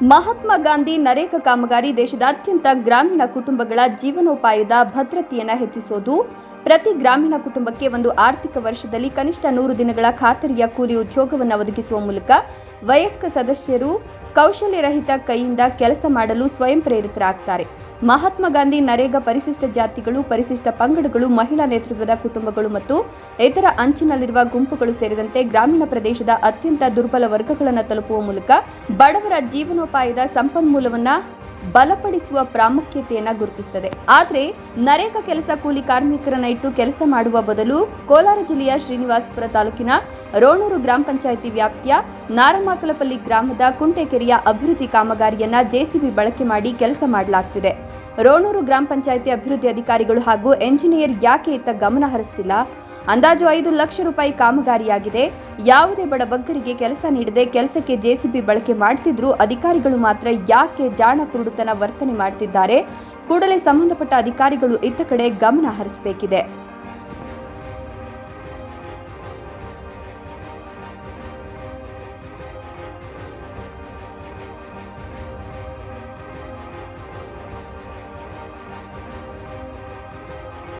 ಮಹಾತ್ಮ ಗಾಂಧಿ ನರೇಗಾ ಕಾಮಗಾರಿ ದೇಶದಾದ್ಯಂತ ಗ್ರಾಮೀಣ ಕುಟುಂಬಗಳ ಜೀವನೋಪಾಯದ ಭದ್ರತೆಯನ್ನು ಹೆಚ್ಚಿಸೋದು, ಪ್ರತಿ ಗ್ರಾಮೀಣ ಕುಟುಂಬಕ್ಕೆ ಒಂದು ಆರ್ಥಿಕ ವರ್ಷದಲ್ಲಿ ಕನಿಷ್ಠ ನೂರು ದಿನಗಳ ಖಾತರಿಯ ಕೂಲಿ ಉದ್ಯೋಗವನ್ನು ಒದಗಿಸುವ ಮೂಲಕ ವಯಸ್ಕ ಸದಸ್ಯರು ಕೌಶಲ್ಯರಹಿತ ಕೈಯಿಂದ ಕೆಲಸ ಮಾಡಲು ಸ್ವಯಂ ಪ್ರೇರಿತರಾಗ್ತಾರೆ ಮಹಾತ್ಮ ಗಾಂಧಿ ನರೇಗಾ ಪರಿಶಿಷ್ಟ ಜಾತಿಗಳು, ಪರಿಶಿಷ್ಟ ಪಂಗಡಗಳು, ಮಹಿಳಾ ನೇತೃತ್ವದ ಕುಟುಂಬಗಳು ಮತ್ತು ಇತರ ಅಂಚಿನಲ್ಲಿರುವ ಗುಂಪುಗಳು ಸೇರಿದಂತೆ ಗ್ರಾಮೀಣ ಪ್ರದೇಶದ ಅತ್ಯಂತ ದುರ್ಬಲ ವರ್ಗಗಳನ್ನು ತಲುಪುವ ಮೂಲಕ ಬಡವರ ಜೀವನೋಪಾಯದ ಸಂಪನ್ಮೂಲವನ್ನ ಬಲಪಡಿಸುವ ಪ್ರಾಮುಖ್ಯತೆಯನ್ನ ಗುರುತಿಸುತ್ತದೆ ಆದರೆ ನರೇಗಾ ಕೆಲಸ ಕೂಲಿ ಕಾರ್ಮಿಕರನ್ನ ಇಟ್ಟು ಕೆಲಸ ಮಾಡುವ ಬದಲು ಕೋಲಾರ ಜಿಲ್ಲೆಯ ಶ್ರೀನಿವಾಸಪುರ ತಾಲೂಕಿನ ರೋಣೂರು ಗ್ರಾಮ ಪಂಚಾಯಿತಿ ವ್ಯಾಪ್ತಿಯ ನಾರಮಾಕಲಪಲ್ಲಿ ಗ್ರಾಮದ ಕುಂಟೆಕೆರೆಯ ಅಭಿವೃದ್ಧಿ ಕಾಮಗಾರಿಯನ್ನ ಜೆಸಿಬಿ ಬಳಕೆ ಮಾಡಿ ಕೆಲಸ ಮಾಡಲಾಗ್ತಿದೆ. ರೋಣೂರು ಗ್ರಾಮ ಪಂಚಾಯಿತಿ ಅಭಿವೃದ್ಧಿ ಅಧಿಕಾರಿಗಳು ಹಾಗೂ ಎಂಜಿನಿಯರ್ ಯಾಕೆ ಇತ್ತ ಗಮನ ಹರಿಸ್ತಿಲ್ಲ? ಅಂದಾಜು ಐದು ಲಕ್ಷ ರೂಪಾಯಿ ಕಾಮಗಾರಿಯಾಗಿದೆ. ಯಾವುದೇ ಬಡಬಗ್ಗರಿಗೆ ಕೆಲಸ ನೀಡದೆ ಕೆಲಸಕ್ಕೆ ಜೆಸಿಬಿ ಬಳಕೆ ಮಾಡ್ತಿದ್ರು. ಅಧಿಕಾರಿಗಳು ಮಾತ್ರ ಯಾಕೆ ಜಾಣ ಕುರುಡುತನ ವರ್ತನೆ ಮಾಡ್ತಿದ್ದಾರೆ? ಕೂಡಲೇ ಸಂಬಂಧಪಟ್ಟ ಅಧಿಕಾರಿಗಳು ಇತ್ತ ಕಡೆ ಗಮನ ಹರಿಸಬೇಕಿದೆ.